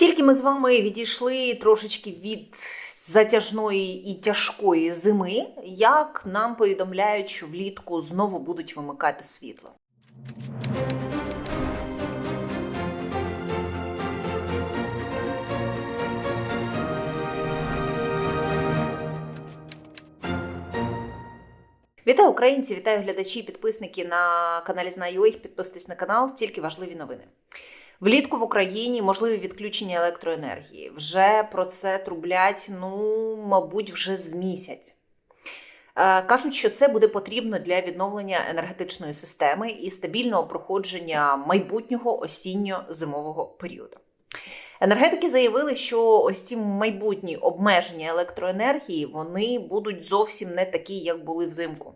Тільки ми з вами відійшли трошечки від затяжної і тяжкої зими, як нам повідомляють, що влітку знову будуть вимикати світло. Вітаю українці, вітаю глядачі, підписники на каналі Знаю їх. Підписуйтесь на канал, тільки важливі новини. Влітку в Україні можливі відключення електроенергії. Вже про це трублять, ну, мабуть, вже з місяць. Е, Кажуть, що це буде потрібно для відновлення енергетичної системи і стабільного проходження майбутнього осінньо-зимового періоду. Енергетики заявили, що ось ці майбутні обмеження електроенергії вони будуть зовсім не такі, як були взимку.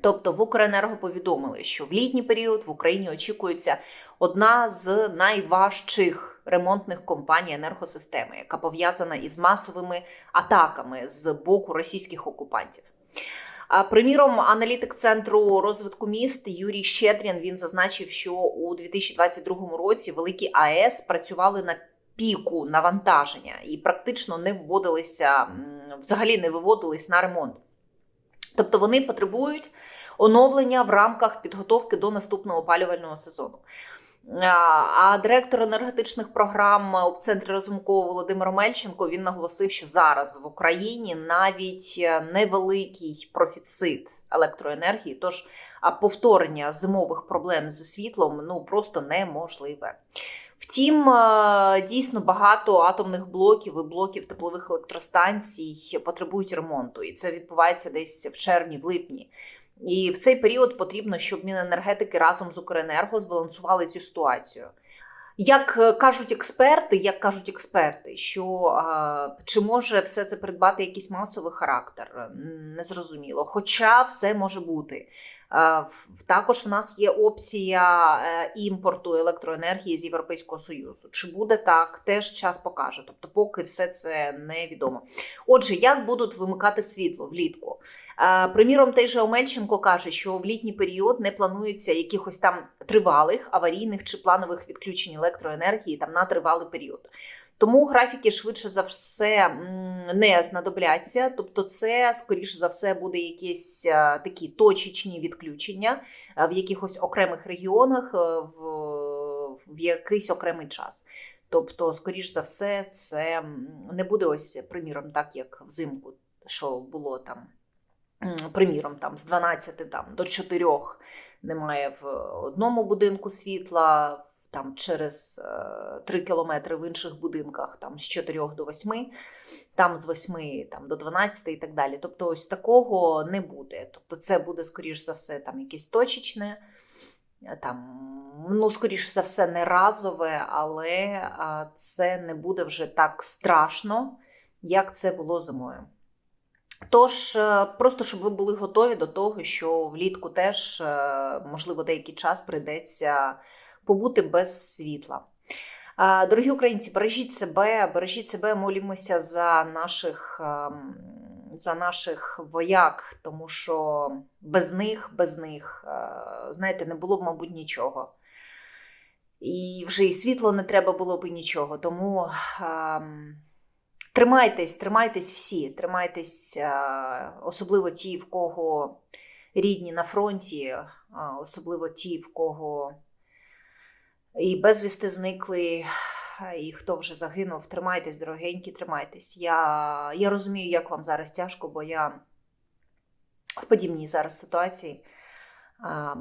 Тобто в Укренерго повідомили, що в літній період в Україні очікується одна з найважчих ремонтних компаній енергосистеми, яка пов'язана із масовими атаками з боку російських окупантів. Приміром, аналітик центру розвитку міст Юрій Щедрін він зазначив, що у 2022 році великі АЕС працювали на піку навантаження і практично не вводилися, взагалі не виводились на ремонт. Тобто вони потребують оновлення в рамках підготовки до наступного опалювального сезону. А директор енергетичних програм в центрі розумкового Володимир Мельченко він наголосив, що зараз в Україні навіть невеликий профіцит електроенергії, тож повторення зимових проблем зі світлом ну просто неможливе. Втім, е, дійсно багато атомних блоків і блоків теплових електростанцій потребують ремонту, і це відбувається десь в червні, в липні. І в цей період потрібно, щоб Міненергетики разом з Укренерго збалансували цю ситуацію. Як е, кажуть експерти, як кажуть експерти, що е, чи може все це придбати якийсь масовий характер, незрозуміло. Хоча все може бути. Е, також в нас є опція е, імпорту електроенергії з Європейського Союзу. Чи буде так, теж час покаже. Тобто, поки все це невідомо. Отже, як будуть вимикати світло влітку? Е, Приміром, той же Омельченко каже, що в літній період не планується якихось там тривалих аварійних чи планових відключень електроенергії там на тривалий період. Тому графіки швидше за все не знадобляться. Тобто, це скоріш за все буде якісь е, такі точечні відключення е, в якихось окремих регіонах е, в, в якийсь окремий час. Тобто, скоріш за все, це не буде ось приміром, так як взимку, що було там приміром, там з 12 там, до 4 немає в одному будинку світла, там через е, 3 кілометри в інших будинках, там з 4 до 8, там з 8 там, до 12 і так далі. Тобто, ось такого не буде. Тобто, це буде, скоріш за все, там якесь точечне. е, Там, ну, скоріш за все, не разове, але це не буде вже так страшно, як це було зимою. Тож, е, просто щоб ви були готові до того, що влітку теж, е, можливо, деякий час прийдеться побути без світла. Дорогі українці, бережіть себе, бережіть себе, молімося за наших, ем, за наших вояк, тому що без них, без них, е, знаєте, не було б, мабуть, нічого. І вже і світло не треба було б і нічого. Тому ем, тримайтесь, тримайтесь всі, тримайтесь, е, особливо ті, в кого рідні на фронті, особливо ті, в кого і безвісти зникли, і хто вже загинув. Тримайтесь, дорогенькі, тримайтесь. Я, я розумію, як вам зараз тяжко, бо я в подібній зараз ситуації.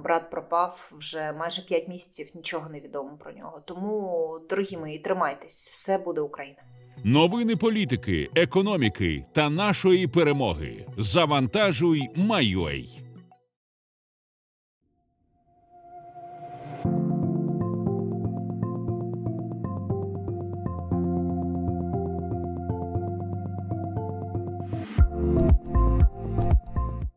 Брат пропав вже майже 5 місяців, нічого не відомо про нього. Тому, дорогі мої, тримайтесь, все буде Україна. Новини політики, економіки та нашої перемоги. Завантажуй, Майой.